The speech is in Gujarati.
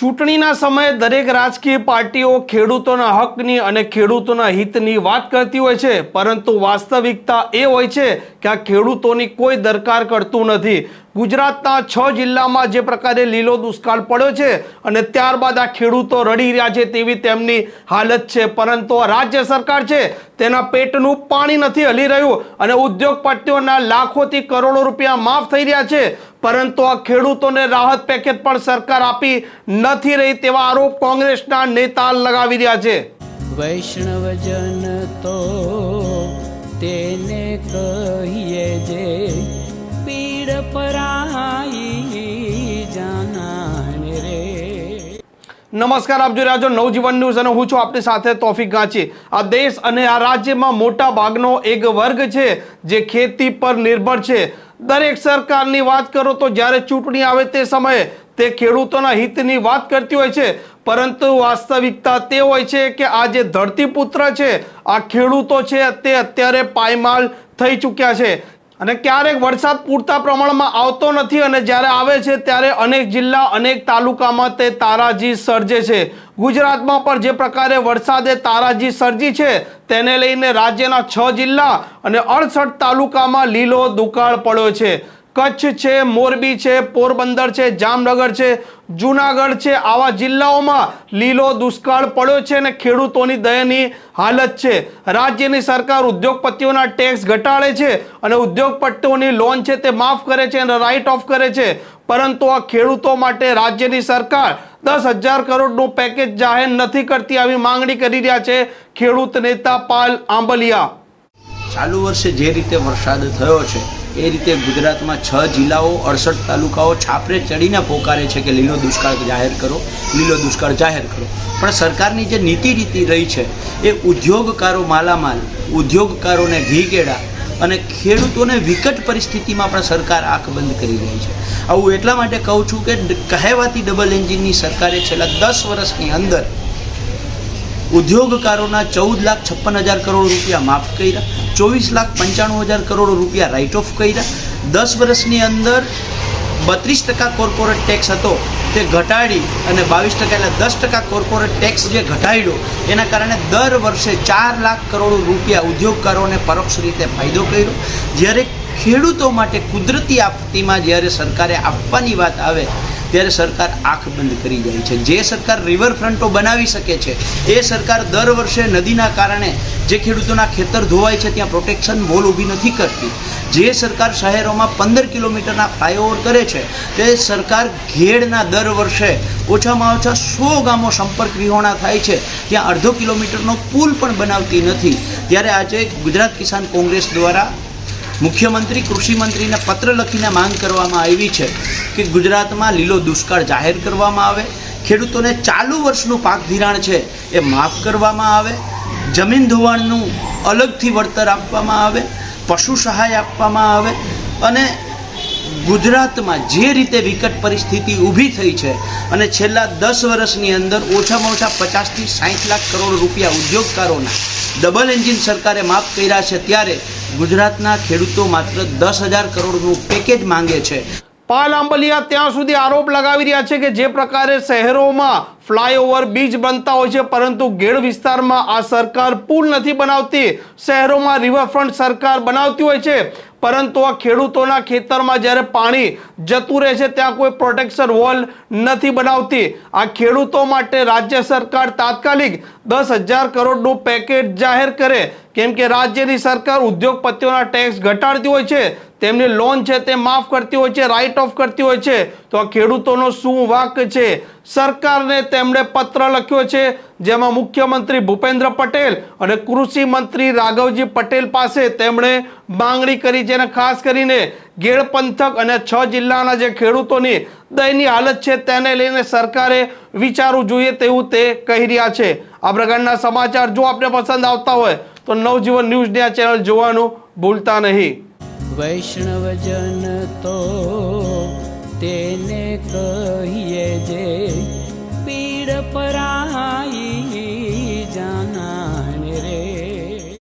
ચૂંટણીના સમયે દરેક રાજકીય પાર્ટીઓ ખેડૂતોના હકની અને ખેડૂતોના હિતની વાત કરતી હોય છે, પરંતુ વાસ્તવિકતા એ હોય છે કે આ ખેડૂતોની કોઈ દરકાર કરતું નથી. ગુજરાતના છ જિલ્લામાં જે પ્રકારે લીલો દુષ્કાળ પડ્યો છે અને ત્યારબાદ આ ખેડૂતો રડી રહ્યા છે તેવી તેમની હાલત છે, પરંતુ આ રાજ્ય સરકાર છે તેના પેટનું પાણી નથી હલી રહ્યું અને ઉદ્યોગપતિઓના લાખોથી કરોડો રૂપિયા માફ થઈ રહ્યા છે. પરંતુ આ ખેડૂતોને રાહત પેકેજ પણ સરકાર આપી નથી રહી તેવા આરોપ કોંગ્રેસના નેતા લગાવી રહ્યા છે. વૈષ્ણવજન તો તેને કહીએ જે પીડ પરાઈ નમસ્કાર, આપ જોઈ રહ્યા છો નવજીવન ન્યૂઝ અને હું છું આપની સાથે તોફિક ગાંચી. આ દેશ અને આ રાજ્યમાં મોટા ભાગનો એક વર્ગ છે જે ખેતી પર નિર્ભર છે. દરેક સરકારની વાત કરો તો જ્યારે ચૂંટણી આવે તે સમયે તે ખેડૂતોના હિતની વાત કરતી હોય છે. પરંતુ વાસ્તવિકતા તે હોય છે કે આ જે ધરતીપુત્ર છે, આ ખેડૂતો છે તે અત્યારે પાયમાલ થઈ ચૂક્યા છે. અને ક્યારેક વરસાદ પૂરતા પ્રમાણમાં આવતો નથી અને જ્યારે આવે છે ત્યારે અનેક જિલ્લા, અનેક તાલુકામાં તે તારાજી સર્જે છે. ગુજરાતમાં પણ જે પ્રકારે વરસાદે તારાજી સર્જી છે, તેને લઈને રાજ્યના છ જિલ્લા અને અડસઠ તાલુકામાં લીલો દુકાળ પડ્યો છે. કચ્છ છે, મોરબી છે, પોરબંદર છે, જામનગર છે જુનાગઢ છે. આવા જિલ્લાઓમાં લીલો દુષ્કાળ પડ્યો છે અને ખેડૂતોની દયનીય હાલત છે. રાજ્યની સરકાર ઉદ્યોગપતિઓના ટેક્સ ઘટાડે છે અને ઉદ્યોગપતિઓની લોન છે તે માફ કરે છે અને રાઇટ ઓફ કરે છે. પરંતુ આ ખેડૂતો માટે રાજ્યની સરકાર દસ હજાર કરોડનું પેકેજ જાહેર નથી કરતી આવી માંગણી કરી રહ્યા છે ખેડૂત નેતા પાલ આંબલિયા. ચાલુ વર્ષે જે રીતે વરસાદ થયો છે, એ રીતે ગુજરાતમાં છ જિલ્લાઓ, અડસઠ તાલુકાઓ છાપરે ચડીને પોકારે છે કે લીલો દુષ્કાળ જાહેર કરો, લીલો દુષ્કાળ જાહેર કરો. પણ સરકારની જે નીતિ રીતિ રહી છે, એ ઉદ્યોગકારો માલામાલ, ઉદ્યોગકારોને ઘી કેળા અને ખેડૂતોને વિકટ પરિસ્થિતિમાં પણ સરકાર આંખ બંધ કરી રહી છે. આવું એટલા માટે કહું છું કે કહેવાતી ડબલ એન્જિનની સરકારે છેલ્લા દસ વર્ષની અંદર ઉદ્યોગકારોના ચૌદ લાખ છપ્પન હજાર કરોડ રૂપિયા માફ કર્યા. ચોવીસ લાખ પંચાણું હજાર કરોડ રૂપિયા રાઇટ ઓફ કર્યા. દસ વર્ષની અંદર બત્રીસ ટકા કોર્પોરેટ ટેક્સ હતો. તે ઘટાડી અને બાવીસ ટકા એટલે દસ ટકા કોર્પોરેટ ટેક્સ જે ઘટાડ્યો, એના કારણે દર વર્ષે ચાર લાખ કરોડ રૂપિયા ઉદ્યોગકારોને પરોક્ષ રીતે ફાયદો કર્યો. જ્યારે ખેડૂતો માટે કુદરતી આપત્તિમાં જ્યારે સરકારે આપવાની વાત આવે ત્યારે સરકાર આંખ બંધ કરી જાય છે. જે સરકાર રિવરફ્રન્ટો બનાવી શકે છે, એ સરકાર દર વર્ષે નદીના કારણે જે ખેડૂતોના ખેતર ધોવાય છે, ત્યાં પ્રોટેક્શન વોલ ઊભી નથી કરતી. જે સરકાર શહેરોમાં પંદર કિલોમીટરના ફ્લાયઓવર કરે છે, તે સરકાર ઘેડના દર વર્ષે ઓછામાં ઓછા સો ગામો સંપર્ક વિહોણા થાય છે. ત્યાં અડધો કિલોમીટરનો પુલ પણ બનાવતી નથી. ત્યારે આજે ગુજરાત કિસાન કોંગ્રેસ દ્વારા મુખ્યમંત્રી, કૃષિ મંત્રીને પત્ર લખીને માંગ કરવામાં આવી છે કે ગુજરાતમાં લીલો દુષ્કાળ જાહેર કરવામાં આવે, ખેડૂતોને ચાલુ વર્ષનું પાક ધિરાણ છે એ માફ કરવામાં આવે, જમીન ધોવાણનું અલગથી વળતર આપવામાં આવે, પશુ સહાય આપવામાં આવે અને ગુજરાતમાં જે રીતે વિકટ પરિસ્થિતિ ઊભી થઈ છે અને છેલ્લા દસ વર્ષની અંદર ઓછામાં ઓછા પચાસથી સાઠ લાખ કરોડ રૂપિયા ઉદ્યોગકારોના ડબલ એન્જિન સરકારે માફ કર્યા છે, ત્યારે ગુજરાતના ખેડૂતો માત્ર દસ હજાર કરોડનું પેકેજ માંગે છે. પાલ આંબલિયા, ત્યાં સુધી આરોપ લગાવી રહ્યા છે કે જે પ્રકારે શહેરોમાં ફ્લાયઓવર બીજ બનતા હોય છે, પરંતુ ગેડ વિસ્તારમાં આ સરકાર પુલ નથી બનાવતી. શહેરોમાં રિવરફ્રન્ટ સરકાર બનાવતી હોય છે. પરંતુ આ ખેડૂતોના ખેતરમાં જ્યારે પાણી જતું રહે છે, ત્યાં કોઈ પ્રોટેક્શન વોલ નથી બનાવતી. આ ખેડૂતો માટે રાજ્ય સરકાર તાત્કાલિક દસ હજાર કરોડનું પેકેજ જાહેર કરે. કેમ કે રાજ્યની સરકાર ઉદ્યોગપતિઓના ટેક્સ ઘટાડતી હોય છે તેમની લોન છે તે માફ કરતી હોય છે રાઇટ ઓફ કરતી હોય છે. તો આ ખેડૂતોનો શું વાક છે? સરકારને તેમણે પત્ર લખ્યો છે, જેમાં મુખ્યમંત્રી ભૂપેન્દ્ર પટેલ અને કૃષિ મંત્રી રાઘવજી પટેલ પાસે તેમણે માંગણી કરી છે. અને ખાસ કરીને ગેડ પંથક અને છ જિલ્લાના જે ખેડૂતોની દયની હાલત છે તેને લઈને સરકારે વિચારવું જોઈએ તેવું તે કહી રહ્યા છે. આ પ્રકારના સમાચાર જો આપને પસંદ આવતા હોય, તો નવજીવન ન્યૂઝની આ ચેનલ જોવાનું ભૂલતા નહીં. વૈષ્ણવજન તો તેને કહીએ